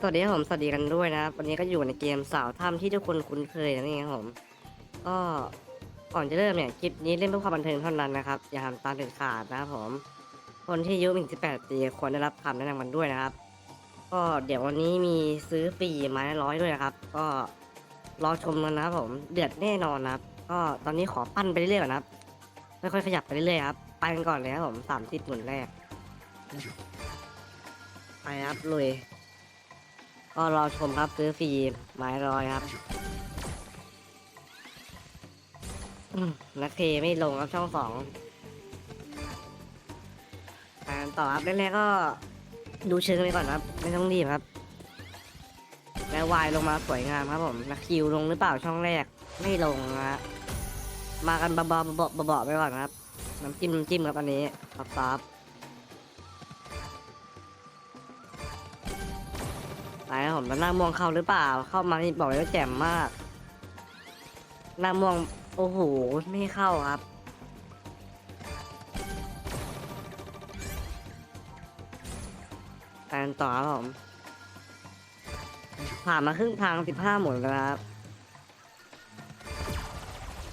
สวัสดีครับผมสวัสดีกันด้วยนะครับวันนี้ก็อยู่ในเกมสาวถ้ำที่ทุกคนคุ้นเคยนั่นเองครับผมก็ก่อนจะเริ่มเนี่ยคลิปนี้เล่นเพื่อความบันเทิงเท่านั้นนะครับอย่าทำตามเด็ดขาดนะครับผม คนที่อายุถึง18ปีควรได้รับคำแนะนำมันด้วยนะครับ ก็เดี๋ยววันนี้มีซื้อฟรีไม้ร้อยด้วยนะครับ ก็รอชมกันนะครับผมเดือดแน่นอนนะครับ ก็ตอนนี้ขอปั้นไปเรื่อยๆก่อนนะครับค่อยๆขยับไปเรื่อยๆครับไปกันก่อนเลยครับผมสามสิบหมุนแรกไปครับลุย ก็รอชมครับซื้อฟรีไม้รอยครับนักเทไม่ลงครับช่องสองไปกันต่อครับแรกๆก็ดูเชิงไปก่อนครับ ไม่ต้องรีบครับ แล้ววายลงมาสวยงามครับผมนักคิวลงหรือเปล่าช่องแรก ไม่ลงนะฮะมากันเบาๆเบาๆเบาๆไปก่อนครับ น้ำจิ้มน้ำจิ้มครับอันนี้ครับ ไปครับผมแล้วหน้าม่วงเข้าหรือเปล่า เข้ามานี่บอกเลยว่าแจ่มมากหน้าม่วงโอ้โหไม่เข้าครับ การต่อครับผมผ่านมาครึ่งทาง 15 หมุนแล้วครับ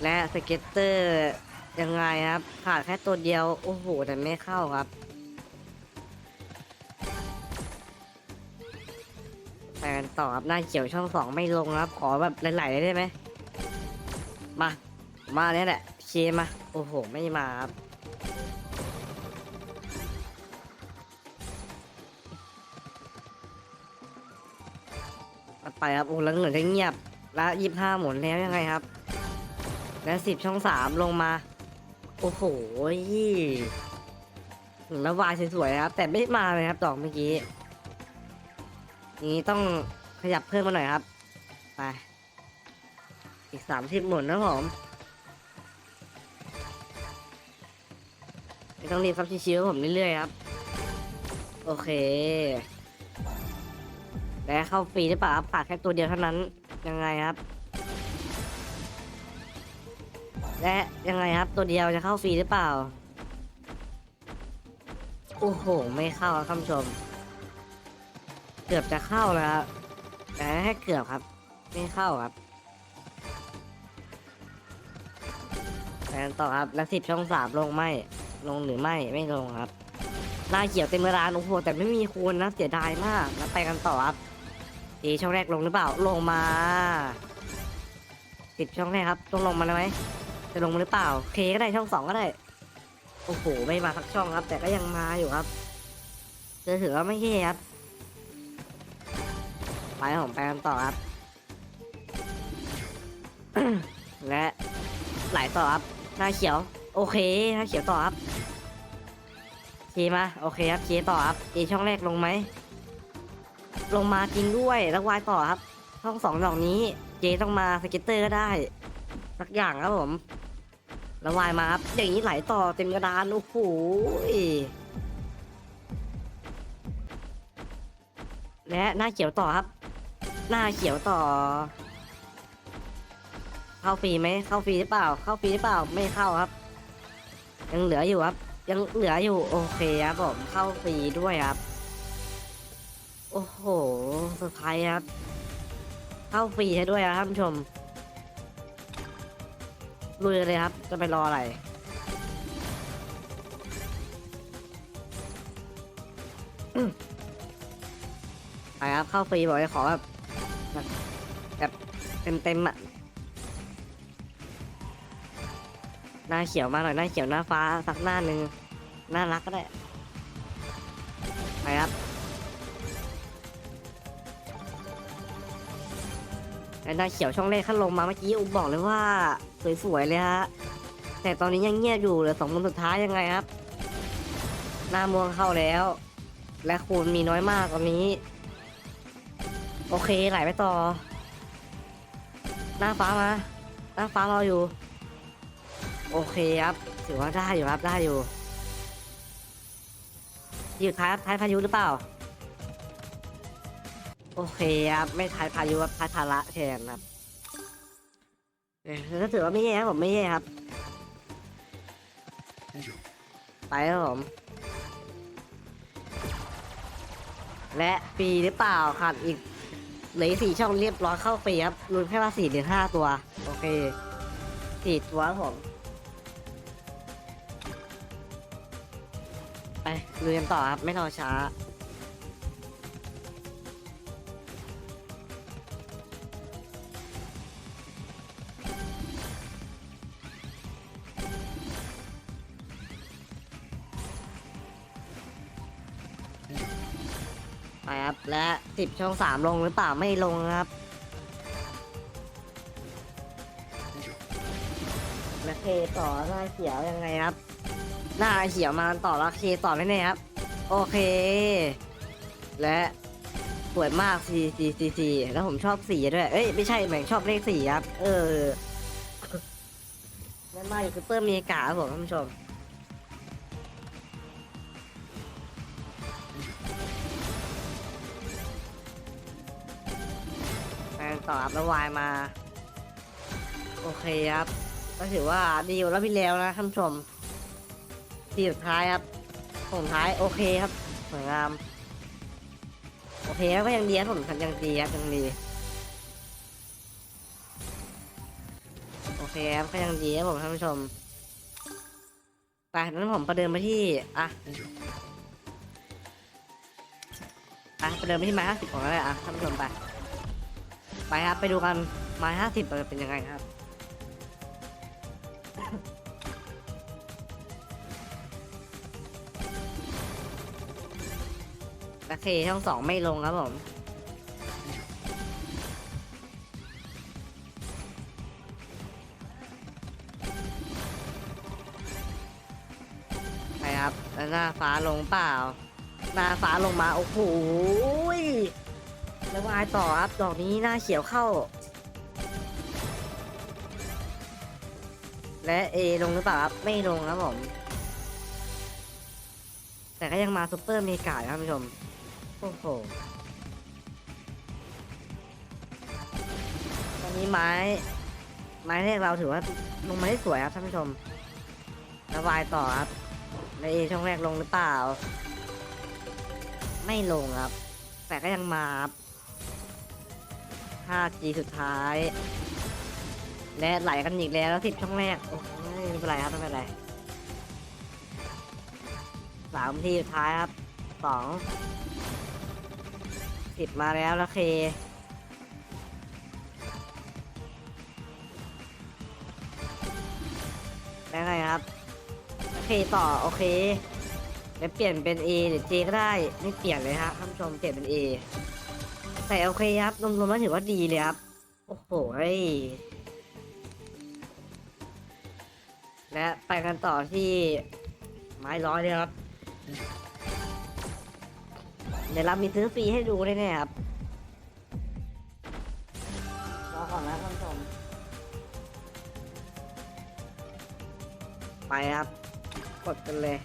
และสเก็ตเตอร์ยังไงครับ ขาดแค่ตัวเดียว โอ้โห แต่ไม่เข้าครับ ไปกันต่อครับหน้าเขียวช่องสองไม่ลงครับ ขอแบบไหลๆได้ไหม มา มาเนี่ยแหละเคมา โอ้โห ไม่มาครับไปครับ โอ้แล้วเหมือนจะเงียบ แล้วยี่ห้าหมุนแล้วยังไงครับ แล้วสิบช่องสามลงมา โอ้โหแล้ววายสวยๆครับ แต่ไม่มาเลยครับดอกเมื่อกี้ อย่างนี้ต้องขยับเพิ่มมาหน่อยครับ ไป อีกสามสิบหมุนนะผมไม่ต้องรีบครับชิวๆผมเรื่อยๆครับ โอเคและเข้าฟรีหรือเปล่าครับขาดแค่ตัวเดียวเท่านั้น ยังไงครับ และยังไงครับ ตัวเดียวจะเข้าฟรีหรือเปล่า โอ้โห ไม่เข้าครับท่านผู้ชม กือบจะเข้าแล้วครับแต่แค่เกือบครับ ไม่เข้าครับไปกันต่อครับแล้วสิบช่องสามลงไม่ลงหรือไม่ไม่ลงครับหน้าเขียวเต็มร้านโอ้โหแต่ไม่มีคูณนะเสียดายมากแล้วไปกันต่อครับดีช่องแรกลงหรือเปล่าลงมาสิบช่องแรกครับต้องลงมาแล้วไหมจะลงมาหรือเปล่าเคก็ได้ช่องสองก็ได้โอ้โหไม่มาสักช่องครับ แต่ก็ยังมาอยู่ครับจะถือว่าไม่แย่ครับ ไปผมไปกันต่อครับ และไหลต่อครับหน้าเขียว โอเคหน้าเขียวต่อครับเคมาโอเคครับเคต่อครับเอช่องแรกลงไหมลงมาจริงด้วยแล้ววายต่อครับ ช่องสองดอกนี้เจต้องมาสเก็ตเตอร์ก็ได้สักอย่างครับผมแล้ววายมาครับอย่างนี้ไหลต่อเต็มกระดานโอ้โหและหน้าเขียวต่อครับ หน้าเขียวต่อ เข้าฟรีไหมเข้าฟรีหรือเปล่า เข้าฟรีหรือเปล่าไม่เข้าครับ ยังเหลืออยู่ครับ ยังเหลืออยู่โอเคครับผมเข้าฟรีด้วยครับ โอ้โหเซอร์ไพรส์ครับ เข้าฟรีให้ด้วยครับท่านผู้ชมลุยเลยครับ จะไปรออะไรไปครับเข้าฟรีบอกเลยขอแบบ เต็มเต็มๆอะหน้าเขียวมาหน่อยหน้าเขียวหน้าฟ้าสักหน้าหนึ่งน่ารักก็ได้ไปครับไอ้หน้าเขียวช่องแรกขั้นลงมาเมื่อกี้อุบอกเลยว่าสวยๆเลยฮะแต่ตอนนี้ยังเงียบอยู่เหลือสองคนสุดท้ายยังไงครับ หน้าม่วงเข้าแล้ว และคูณมีน้อยมากตอนนี้ โอเคไหลไปต่อ หน้าฟ้ามาหน้าฟ้ารออยู่ โอเคครับถือว่าได้อยู่ครับได้อยู่อยู่ท้ายท้ายพายุหรือเปล่า โอเคครับไม่ท้ายพายุครับท้ายทาระแทนครับเออก็ถือว่าไม่แย่ครับผมไม่แย่ครับ ไปครับผม และฟรีหรือเปล่าขาดอีก เหลือสี่ช่องเรียบร้อยเข้าไปครับรุนแค่ว่าสี่หรือห้าตัว โอเคสี่ตัวผมไปลุยกันต่อครับ ไม่รอช้า ครับ และสิบช่องสามลงหรือเปล่าไม่ลงครับและเคต่อหน้าเขียวยังไงครับ หน้าเขียวมาต่อแล้วเคต่อไม่แน่ครับ โอเค และสวยมากสีสีสีสีแล้วผมชอบสีด้วย เอ้ยไม่ใช่แหม่งชอบเลขสีครับ เออนั่นมาอยู่ซูเปอร์เมกาครับผมท่านผู้ชม ตอบแล้ววายมา โอเคครับ ก็ถือว่าดีกว่าแล้วพี่แล้วนะท่านผู้ชมทีสุดท้ายครับส่งท้ายโอเคครับสวยงามโอเคแล้วก็ยังดีครับผมทำยังดีครับยังดีโอเคครับก็ยังดีครับผมท่านผู้ชมไปนั้นผมประเดิมไปที่อะไปประเดิมไปที่ไม้ห้าสิบของอะไรอะท่านผู้ชมไป ไปครับไปดูกันไม้ห้าสิบเป็นยังไงครับโอเคช่องสองไม่ลงครับผมไปครับแล้วหน้าฟ้าลงเปล่า หน้าฟ้าลงมา โอ้โห แล้ววายต่อครับดอกนี้หน้าเขียวเข้า และเอลงหรือเปล่าครับไม่ลงครับผม แต่ก็ยังมาซุปเปอร์เมกาครับท่านผู้ชมโอ้โหตอนนี้ไม้ ไม้แรกเราถือว่าลงมาได้สวยครับท่านผู้ชมระบายต่อครับในเอช่องแรกลงหรือเปล่า ไม่ลงครับ แต่ก็ยังมาครับ 5G สุดท้าย และไหลกันอีกแล้วสิบช่องแรก โอ้ยไม่เป็นไรครับไม่เป็นไรสามทีสุดท้ายครับสองสิบมาแล้วแล้วเคได้ไงครับโอเคต่อโอเคแล้วเปลี่ยนเป็น A หรือ J ก็ได้ ไม่เปลี่ยนเลยฮะท่านผู้ชมเปลี่ยนเป็น A แต่โอเคครับรวมๆแล้วถือว่าดีเลยครับ โอ้โห้และไปกันต่อที่ไม้ร้อยเลยครับ เดี๋ยวเรามีซื้อฟรีให้ดูได้แน่ครับรอก่อนนะท่านผู้ชมไปครับ กดกันเลย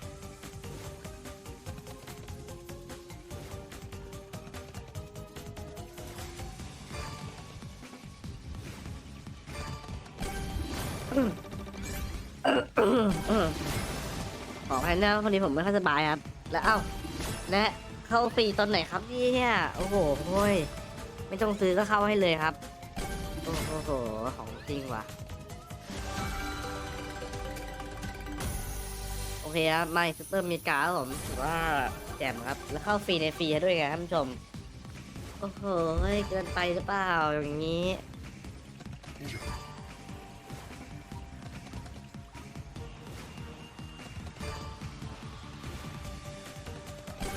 ขออภัยนะพอดีผมไม่ค่อยสบายครับ แล้วเอ้าและเข้าฟรีตอนไหนครับเนี่ยโอ้โหโอ้ยไม่ต้องซื้อก็เข้าให้เลยครับ โอ้โหของจริงว่ะ โอเคครับไม่ซูเปอร์มีการ์ผมถือว่าแจ่มครับ แล้วเข้าฟรีในฟรีด้วยไงท่านผู้ชม โอ้โห้เกินไปหรือเปล่าอย่างนี้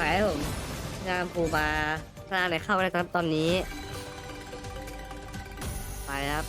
ขายให้ผมงามปูมาถ้าอะไรเข้าได้ครับตอนนี้ ไปครับ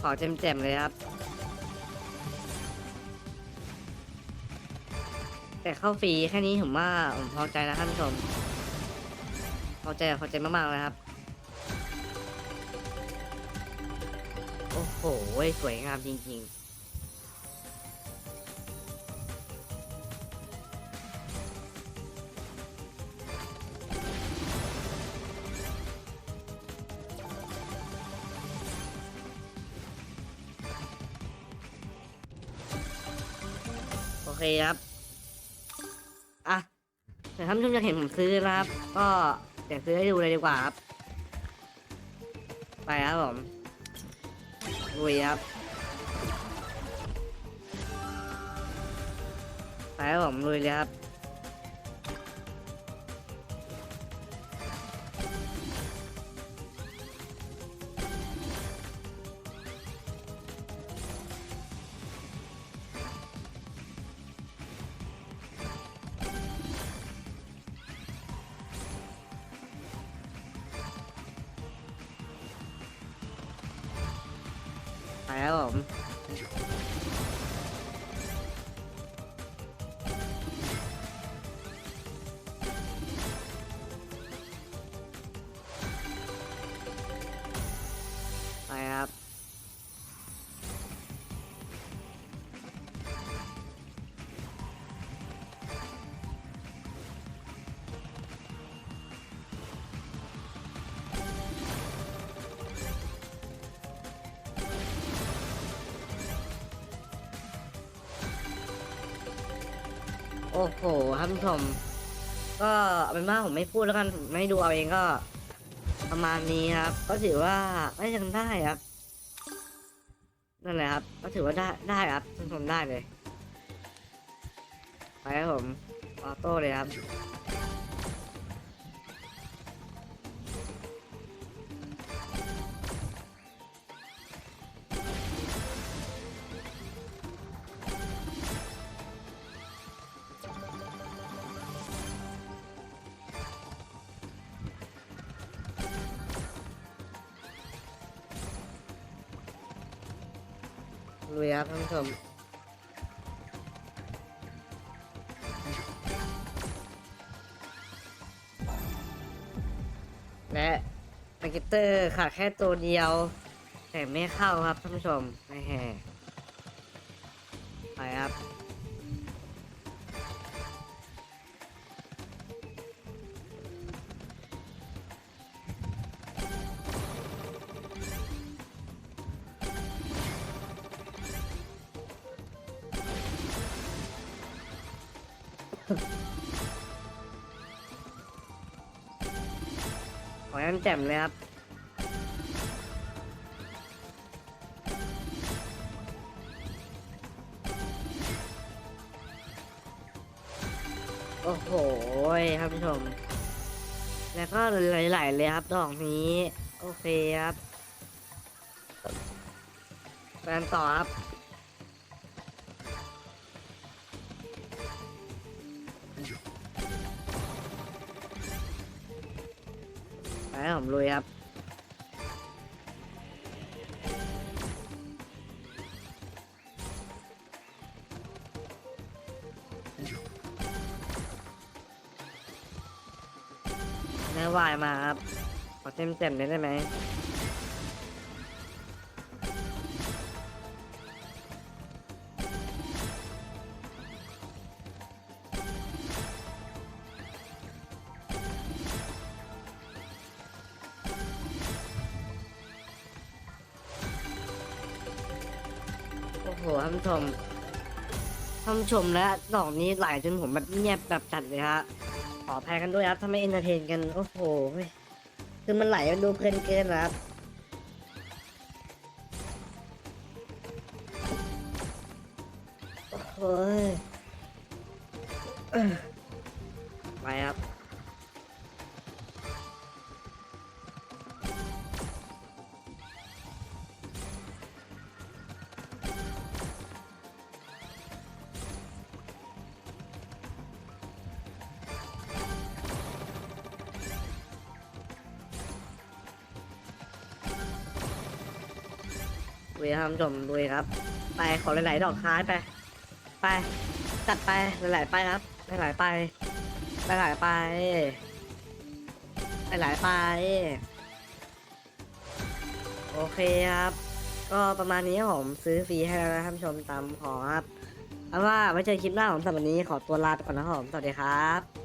ขอเจ็มๆเลยครับ แต่เข้าฟรีแค่นี้ผมว่าผมพอใจแล้วท่านผู้ชมพอใจพอใจมากๆเลยครับ โอ้โห สวยงามจริง ๆ เคครับ อะเดี๋ยวท่านผู้ชมจะเห็นผมซื้อนะครับ ก็เดี๋ยวซื้อให้ดูเลยดีกว่าครับ ไปครับผมลุยครับ ไปครับผมลุยเลยครับ ไปครับผม อ้โหท่านผู้ชมก็เป็นว่าผมไม่พูดแล้วกันไม่ดูเอาเองก็ ประมาณนี้ครับ ก็ถือว่าได้ยังได้ครับนั่นแหละครับ ก็ถือว่าได้ได้ครับท่านผู้ชมได้เลยไปครับผมออโต้เลยครับ ผมและมาร์เก็ตเตอร์ขาดแค่ตัวเดียว แต่ไม่เข้าครับท่านผู้ชมไม่แห่ไปครับ ขอให้มันแจ่มเลยครับ โอ้โหท่านผู้ชม แล้วก็ไหลๆเลยครับดอกนี้ โอเคครับไปกันต่อครับ ให้ผมลุยครับเนื้อวายมาครับ ขอเต็มเต็มๆเลยได้ไหม ผู้ชมท่านผู้ชมและดอกนี้ไหลจนผมแบบเงียบแบบจัดเลยฮะขอแพ้กันด้วยครับถ้าไม่เอนเตอร์เทนกันโอ้โหคือมันไหลมันดูเพลินเกินครับโอ้ย ลุยครับท่านผู้ชมลุยครับ ไปขอหลายๆดอกท้ายไป ไป จัดไปหลายๆไปครับหลายๆไปหลายๆไปหลายๆไป โอเคครับ ก็ประมาณนี้ผมซื้อฟรีให้แล้วนะท่านผู้ชมตามขอครับเอาว่าไว้เจอคลิปหน้าของสำหรับวันนี้ขอตัวลาไปก่อนนะผมสวัสดีครับ